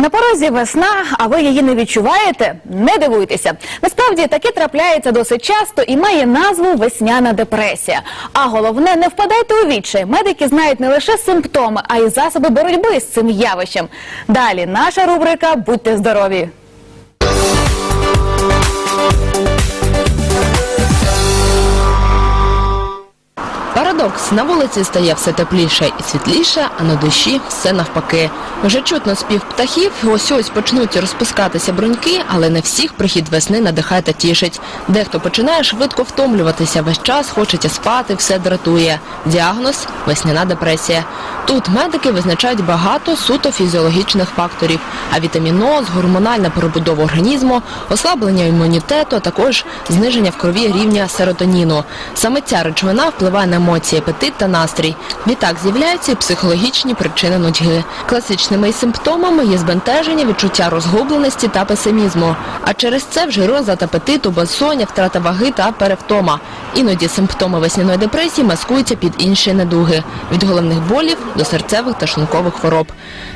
На порозі весна, а ви її не відчуваєте? Не дивуйтеся. Насправді таке трапляється досить часто і має назву весняна депресія. А головне, не впадайте у відчай. Медики знають не лише симптоми, а й засоби боротьби з цим явищем. Далі наша рубрика Будьте здорові. Парадокс на вулиці стає все тепліше і світліше, а на душі все навпаки. Вже чутно спів птахів, ось ось почнуть розпускатися бруньки, але не всіх прихід весни надихає та тішить. Дехто починає швидко втомлюватися, весь час хочеться спати, все дратує. Діагноз весняна депресія. Тут медики визначають багато суто фізіологічних факторів, а вітаміноз, гормональна перебудова організму, ослаблення імунітету, а також зниження в крові рівня серотоніну. Саме ця речовина впливає на емоції, апетит та настрій. Відтак з'являються і психологічні причини нудьги. Класичними симптомами є збентеження, відчуття розгубленості та песимізму. А через це вже розлад апетиту, безсоння, втрата ваги та перевтома. Іноді симптоми весняної депресії маскуються під інші недуги від головних болів до серцевих та шлункових хвороб.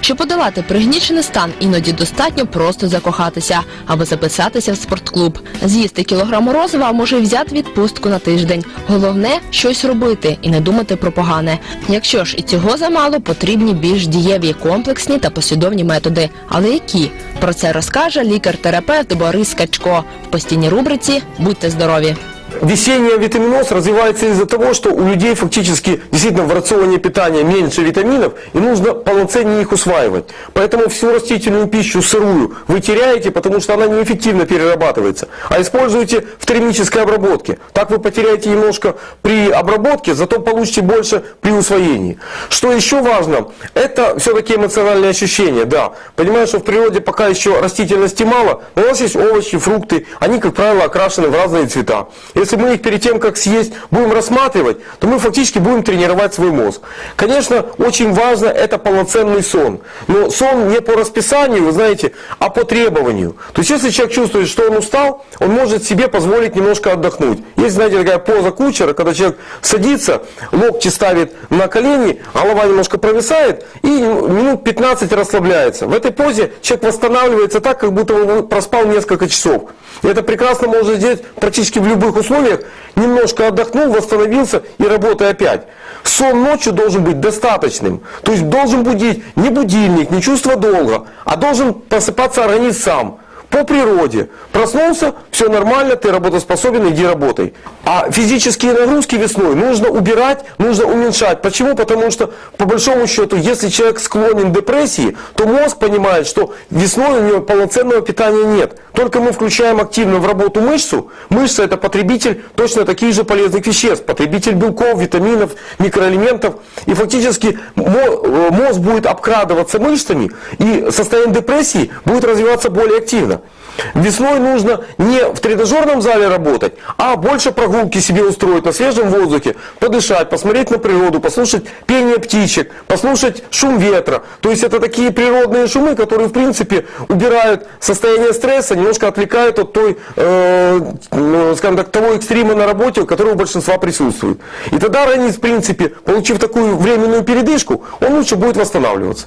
Щоб подолати пригнічений стан, іноді достатньо просто закохатися або записатися в спортклуб. З'їсти кілограм морозива, а може взяти відпустку на тиждень. Головне щось робити і не думати про погане. Якщо ж і цього замало, потрібні більш дієві, комплексні та послідовні методи. Але які? Про це розкаже лікар-терапевт Борис Качко в постійній рубриці Будьте здорові. Весенний витаминоз развивается из-за того, что у людей фактически действительно в рационе питания меньше витаминов и нужно полноценнее их усваивать. Поэтому всю растительную пищу сырую вы теряете, потому что она неэффективно перерабатывается. А используйте в термической обработке. Так вы потеряете немножко при обработке, зато получите больше при усвоении. Что еще важно, это все-таки эмоциональные ощущения. Да, понимаю, что в природе пока еще растительности мало, но у нас есть овощи, фрукты, они, как правило, окрашены в разные цвета. Если мы их перед тем, как съесть, будем рассматривать, то мы фактически будем тренировать свой мозг. Конечно, очень важно это полноценный сон. Но сон не по расписанию, вы знаете, а по требованию. То есть, если человек чувствует, что он устал, он может себе позволить немножко отдохнуть. Есть, знаете, такая поза кучера, когда человек садится, локти ставит на колени, голова немножко провисает и минут 15 расслабляется. В этой позе человек восстанавливается так, как будто он проспал несколько часов. И это прекрасно можно сделать практически в любых условиях. Немножко отдохнул, восстановился и работай опять. Сон ночью должен быть достаточным. То есть должен будить не будильник, не чувство долга, а должен просыпаться организм сам. По природе. Проснулся, все нормально, ты работоспособен, иди работай. А физические нагрузки весной нужно убирать, нужно уменьшать. Почему? Потому что, по большому счету, если человек склонен к депрессии, то мозг понимает, что весной у него полноценного питания нет. Только мы включаем активно в работу мышцу. Мышца это потребитель точно таких же полезных веществ. Потребитель белков, витаминов, микроэлементов. И фактически э, мозг будет обкрадываться мышцами, и состояние депрессии будет развиваться более активно. Весной нужно не в тренажерном зале работать, а больше прогулки себе устроить на свежем воздухе, подышать, посмотреть на природу, послушать пение птичек, послушать шум ветра. То есть это такие природные шумы, которые в принципе убирают состояние стресса, немножко отвлекают от той, э, ну, скажем так, того экстрима на работе, у большинства присутствует. И тогда организм, в принципе, получив такую временную передышку, он лучше будет восстанавливаться.